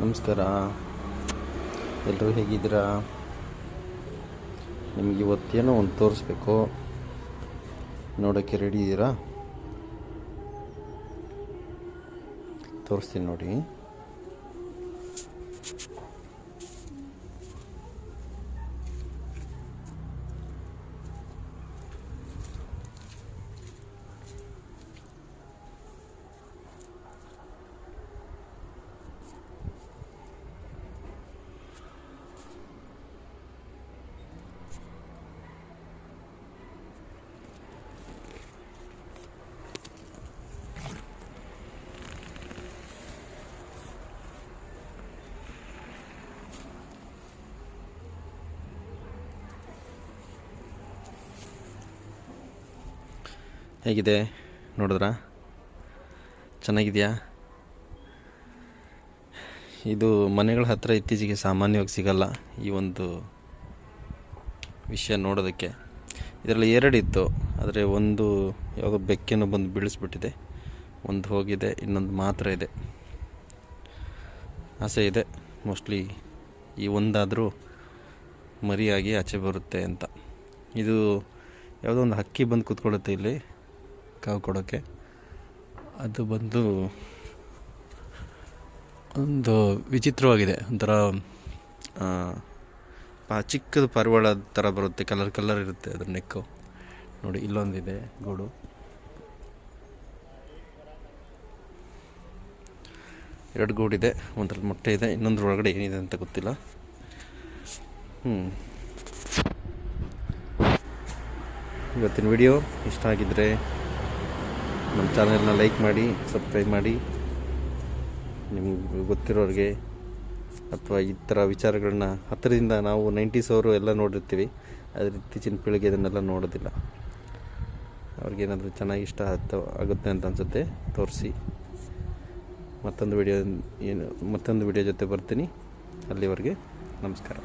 ನಮಸ್ಕಾರ. ಎಲ್ಲರೂ ಹೇಗಿದ್ದೀರಾ? ನಿಮಗೆ ಇವತ್ತೇನೋ ಒಂದು ತೋರಿಸ್ಬೇಕು. ನೋಡೋಕ್ಕೆ ರೆಡಿ ಇದ್ದೀರಾ? ತೋರಿಸ್ತೀನಿ ನೋಡಿ. ಹೇಗಿದೆ ನೋಡಿದ್ರಾ? ಚೆನ್ನಾಗಿದೆಯಾ? ಇದು ಮನೆಗಳ ಹತ್ರ ಇತ್ತೀಚೆಗೆ ಸಾಮಾನ್ಯವಾಗಿ ಸಿಗಲ್ಲ ಈ ಒಂದು ವಿಷಯ ನೋಡೋದಕ್ಕೆ. ಇದರಲ್ಲಿ ಎರಡಿತ್ತು ಆದರೆ ಒಂದು ಯಾವುದೋ ಬೆಕ್ಕೇನೋ ಬಂದು ಬೀಳಿಸ್ಬಿಟ್ಟಿದೆ. ಒಂದು ಹೋಗಿದೆ, ಇನ್ನೊಂದು ಮಾತ್ರ ಇದೆ. ಆಸೆ ಇದೆ, ಮೋಸ್ಟ್ಲಿ ಈ ಒಂದಾದರೂ ಮರಿಯಾಗಿ ಆಚೆ ಬರುತ್ತೆ ಅಂತ. ಇದು ಯಾವುದೋ ಒಂದು ಹಕ್ಕಿ ಬಂದು ಕೂತ್ಕೊಳ್ಳುತ್ತೆ ಇಲ್ಲಿ. ಕಾವು ಕೊಡೋಕ್ಕೆ ಅದು ಬಂದು ಒಂದು ವಿಚಿತ್ರವಾಗಿದೆ. ಒಂಥರ ಪಾ, ಚಿಕ್ಕದು ಪಾರಿವಾಳ ಥರ ಬರುತ್ತೆ. ಕಲರ್ ಕಲರ್ ಇರುತ್ತೆ ಅದ್ರ ನೆಕ್ಕು. ನೋಡಿ, ಇಲ್ಲೊಂದಿದೆ ಗೂಡು. ಎರಡು ಗೂಡಿದೆ ಒಂಥರ ಮೊಟ್ಟೆ ಇದೆ ಇನ್ನೊಂದ್ರ ಒಳಗಡೆ ಏನಿದೆ ಅಂತ ಗೊತ್ತಿಲ್ಲ. ಹ್ಞೂ ಇವತ್ತಿನ ವಿಡಿಯೋ ಇಷ್ಟ ಆಗಿದ್ದರೆ ನಮ್ಮ ಚಾನೆಲ್ನ ಲೈಕ್ ಮಾಡಿ, ಸಬ್ಸ್ಕ್ರೈಬ್ ಮಾಡಿ. ನಿಮ್ಗೆ ಗೊತ್ತಿರೋರಿಗೆ ಅಥವಾ ಈ ಥರ ವಿಚಾರಗಳನ್ನ ಹತ್ತಿರದಿಂದ ನಾವು ನೈಂಟೀಸ್ ಅವರು ಎಲ್ಲ ನೋಡಿರ್ತೀವಿ. ಆದರೆ ಇತ್ತೀಚಿನ ಪೀಳಿಗೆ ಇದನ್ನೆಲ್ಲ ನೋಡೋದಿಲ್ಲ. ಅವ್ರಿಗೇನಾದರೂ ಚೆನ್ನಾಗಿ ಇಷ್ಟ ಆಗ್ತಾ ಆಗುತ್ತೆ ಅಂತ ಅನಿಸುತ್ತೆ. ತೋರಿಸಿ. ಮತ್ತೊಂದು ವಿಡಿಯೋ ಏನು, ಮತ್ತೊಂದು ವಿಡಿಯೋ ಜೊತೆ ಬರ್ತೀನಿ. ಅಲ್ಲಿವರೆಗೆ ನಮಸ್ಕಾರ.